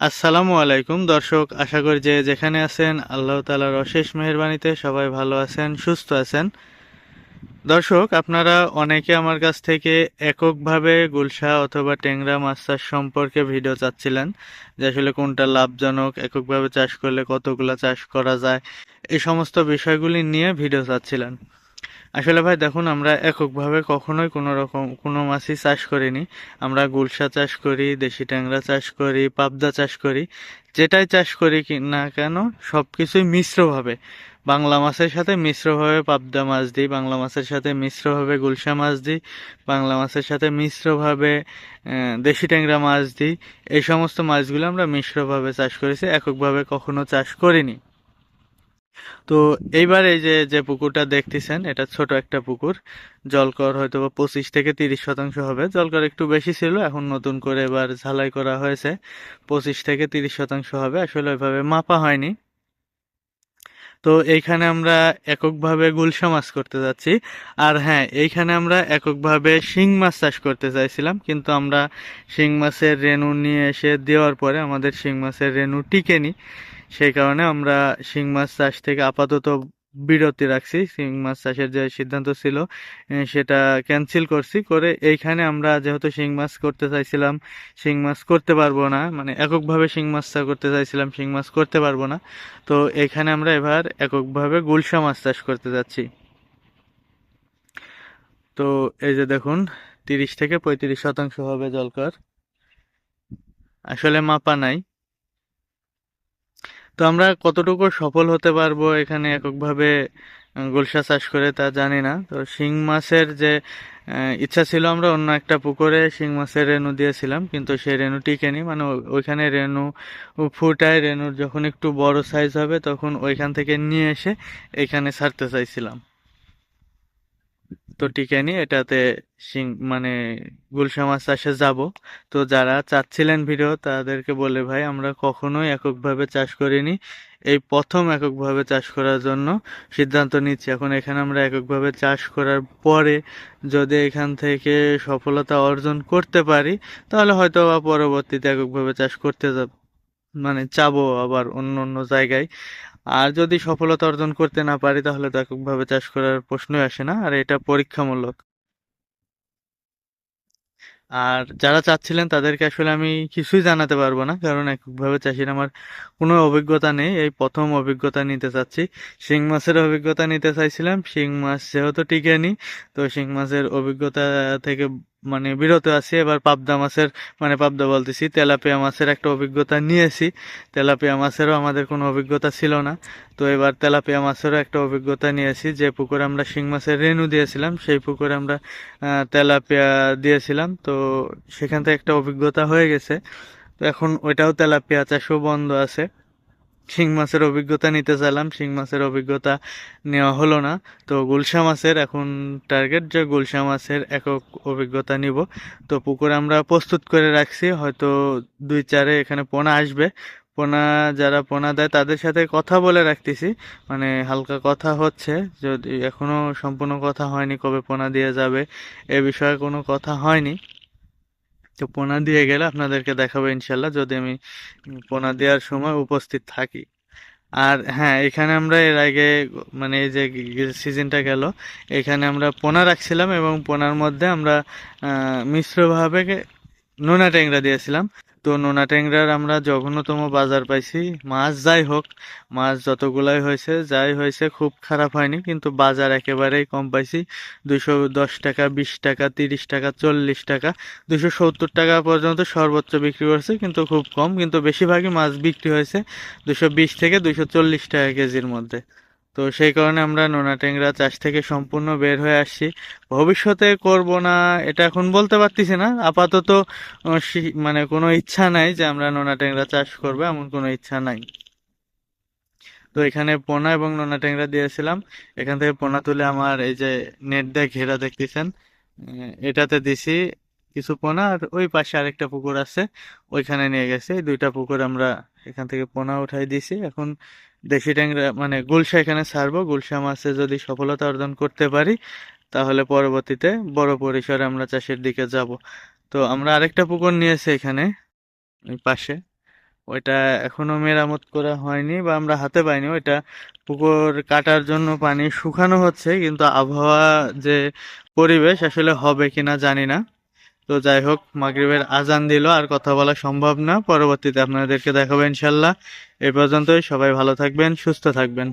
আসসালামু আলাইকুম, দর্শক। আশা করি যে যেখানে আছেন, আল্লাহ তালার অশেষ মেহরবানিতে সবাই ভালো আছেন, সুস্থ আছেন। দর্শক, আপনারা অনেকে আমার কাছ থেকে এককভাবে গুলশা অথবা ট্যাংরা মাছ চাষ সম্পর্কে ভিডিও চাচ্ছিলেন, যে আসলে কোনটা লাভজনক, এককভাবে চাষ করলে কতগুলো চাষ করা যায়, এই সমস্ত বিষয়গুলি নিয়ে ভিডিও চাচ্ছিলেন। আসলে ভাই দেখুন, আমরা এককভাবে কখনোই কোনো রকম, কোনো মাছই চাষ করিনি। আমরা গুলশা চাষ করি, দেশি ট্যাংরা চাষ করি, পাবদা চাষ করি। যেটাই চাষ করি না কেন সব কিছুই মিশ্রভাবে। বাংলা মাছের সাথে মিশ্রভাবে পাবদা মাছ দিই, বাংলা মাছের সাথে মিশ্রভাবে গুলশা মাছ দিই, বাংলা মাছের সাথে মিশ্রভাবে দেশি ট্যাংরা মাছ দিই। এই সমস্ত মাছগুলো আমরা মিশ্রভাবে চাষ করেছি, এককভাবে কখনো চাষ করিনি। তো এইবার এই যে যে পুকুরটা দেখতেছেন, এটা ছোট একটা পুকুর। জলকর হয়তো বা পঁচিশ থেকে তিরিশ শতাংশ হবে। জলকর একটু বেশি ছিল, এখন নতুন করে এবার ঝালাই করা হয়েছে। পঁচিশ থেকে তিরিশ শতাংশ হবে, আসলে ওইভাবে মাপা হয়নি। তো এইখানে আমরা এককভাবে গুলশা মাছ করতে যাচ্ছি। আর হ্যাঁ এইখানে আমরা এককভাবে শিং মাছ চাষ করতে চাইছিলাম, কিন্তু আমরা শিং মাছের রেণু নিয়ে এসে দেওয়ার পরে আমাদের শিং মাছের রেণু টিকেনি। সেই কারণে আমরা শিং মাছ চাষ থেকে আপাতত বিরতি রাখছি। শিং মাছ চাষের যে সিদ্ধান্ত ছিল সেটা ক্যান্সেল করছি। করে এইখানে আমরা যেহেতু শিং মাছ করতে চাইছিলাম, শিং মাছ করতে পারব না মানে এককভাবে শিং মাছ চাষ করতে চাইছিলাম, শিং মাছ করতে পারব না। তো এখানে আমরা এবার এককভাবে গুলশা মাছ চাষ করতে যাচ্ছি। তো এই যে দেখুন, তিরিশ থেকে পঁয়ত্রিশ শতাংশ হবে জলকর। আসলে মাপা নাই। তো আমরা কতটুকু সফল হতে পারব এখানে এককভাবে গুলশা চাষ করে তা জানি না। তো শিং মাছের যে ইচ্ছা ছিল আমরা অন্য একটা পুকুরে শিং মাছের রেণু দিয়েছিলাম, কিন্তু সেই রেণু টিকেনি। মানে ওইখানে রেণু ফুটায়, রেণুর যখন একটু বড় সাইজ হবে তখন ওইখান থেকে নিয়ে এসে এখানে ছাড়তে চাইছিলাম। তো টিকেনি এটাতে সিং মানে গুলশা মাছ চাষে যাব। তো যারা চাচ্ছিলেন ভিডিও তাদেরকে বলে, ভাই, আমরা কখনোই এককভাবে চাষ করিনি। এই প্রথম এককভাবে চাষ করার জন্য সিদ্ধান্ত নিচ্ছি। এখন এখানে আমরা এককভাবে চাষ করার পরে যদি এখান থেকে সফলতা অর্জন করতে পারি, তাহলে হয়তো পরবর্তীতে এককভাবে চাষ করতে যাব মানে চাবো আবার অন্য অন্য জায়গায়। আর যদি সফলতা অর্জন করতে না পারি, তাহলে তো এককভাবে চাষ করার প্রশ্নই আসে না, আর এটা পরীক্ষামূলক। আর যারা চাচ্ছিলেন, তাদেরকে আসলে আমি কিছুই জানাতে পারব না, কারণ এককভাবে চাষির আমার কোনো অভিজ্ঞতা নেই। এই প্রথম অভিজ্ঞতা নিতে চাচ্ছি। শিং মাছের অভিজ্ঞতা নিতে চাইছিলাম। শিং মাছ যেহেতু টিকেনি তো শিং মাছের অভিজ্ঞতা থেকে মানে বিরত আছি, এবার পাবদা মাছের মানে পাবদা বলতেছি, তেলাপিয়া মাছের একটা অভিজ্ঞতা নিয়েছি। তেলাপিয়া মাছেরও আমাদের কোনো অভিজ্ঞতা ছিল না। তো এবার তেলাপিয়া মাছেরও একটা অভিজ্ঞতা নিয়েছি, যে পুকুরে আমরা শিং মাছের রেণু দিয়েছিলাম, সেই পুকুরে আমরা তেলাপিয়া দিয়েছিলাম। তো সেখান থেকে একটা অভিজ্ঞতা হয়ে গেছে। তো এখন ওইটাও তেলাপিয়া চাষও বন্ধ আছে। শিং মাছের অভিজ্ঞতা নিতে চাইলাম। শিং মাছের অভিজ্ঞতা নেওয়া হলো না। তো গুলশা মাছের এখন টার্গেট যে গুলশা মাছের একক অভিজ্ঞতা নিব। তো পুকুর আমরা প্রস্তুত করে রাখছি। হয়তো দুই চারে এখানে পোনা আসবে। পোনা, যারা পোনা দেয় তাদের সাথে কথা বলে রাখতেছি। মানে হালকা কথা হচ্ছে। যদি এখনও সম্পূর্ণ কথা হয়নি কবে পোনা দিয়ে যাবে, এ বিষয়ে কোনো কথা হয়নি। তো পোনা দিয়ে গেলে আপনাদেরকে দেখাবো ইনশাল্লাহ, যদি আমি পোনা দেওয়ার সময় উপস্থিত থাকি। আর হ্যাঁ এখানে আমরা এর আগে মানে এই যে সিজনটা গেল, এখানে আমরা পোনা রাখছিলাম এবং পোনার মধ্যে আমরা মিশ্রভাবে নোনা ট্যাংরা দিয়েছিলাম। তো নোনা ট্যাংরার আমরা জঘন্যতম বাজার পাইছি। মাছ যাই হোক, মাছ যতগুলাই হয়েছে, যাই হয়েছে খুব খারাপ হয়নি, কিন্তু বাজার একেবারেই কম পাইছি। দুশো দশ টাকা, বিশ টাকা, তিরিশ টাকা, চল্লিশ টাকা দুশো সত্তর টাকা পর্যন্ত সর্বোচ্চ বিক্রি করছে, কিন্তু খুব কম, কিন্তু বেশিরভাগই মাছ বিক্রি হয়েছে দুশো বিশ থেকে দুশো চল্লিশ টাকা কেজির মধ্যে। তো সেই কারণে আমরা নোনা ট্যাংরা চাষ থেকে সম্পূর্ণ বের হয়ে আসছি। ভবিষ্যতে করব না, এটা এখন বলতে পারতেছি না। আপাতত মানে কোনো ইচ্ছা নাই যে আমরা নোনা ট্যাংরা চাষ করব, এমন কোনো ইচ্ছা নাই। তো এখানে পোনা এবং নোনা ট্যাংরা দিয়েছিলাম। এখান থেকে পোনা তুলে আমার এই যে নেট দিয়ে ঘেরা দেখতেছেন এটাতে দিছি কিছু পোনা আর ওই পাশে আরেকটা পুকুর আছে, ওইখানে নিয়ে গেছে। দুইটা পুকুর আমরা এখান থেকে পোনা উঠাই দিছি। এখন দেশি ট্যাংরা মানে গুলশা এখানে ছাড়বো। গুলশা মাছে যদি সফলতা অর্জন করতে পারি, তাহলে পরবর্তীতে বড় পরিসরে আমরা চাষের দিকে যাব। তো আমরা আরেকটা পুকুর নিয়েছি এখানে পাশে। ওইটা এখনও মেরামত করা হয়নি বা আমরা হাতে পাইনি। ওইটা পুকুর কাটার জন্য পানি শুকানো হচ্ছে, কিন্তু আবহাওয়া যে পরিবেশ আসলে হবে কিনা জানি না। তো যাই হোক মাগরিবের আজান দিল, আর কথা বলা সম্ভব না। পরবর্তীতে আপনাদেরকে দেখাবো ইনশাল্লাহ। এ পর্যন্তই, সবাই ভালো থাকবেন, সুস্থ থাকবেন।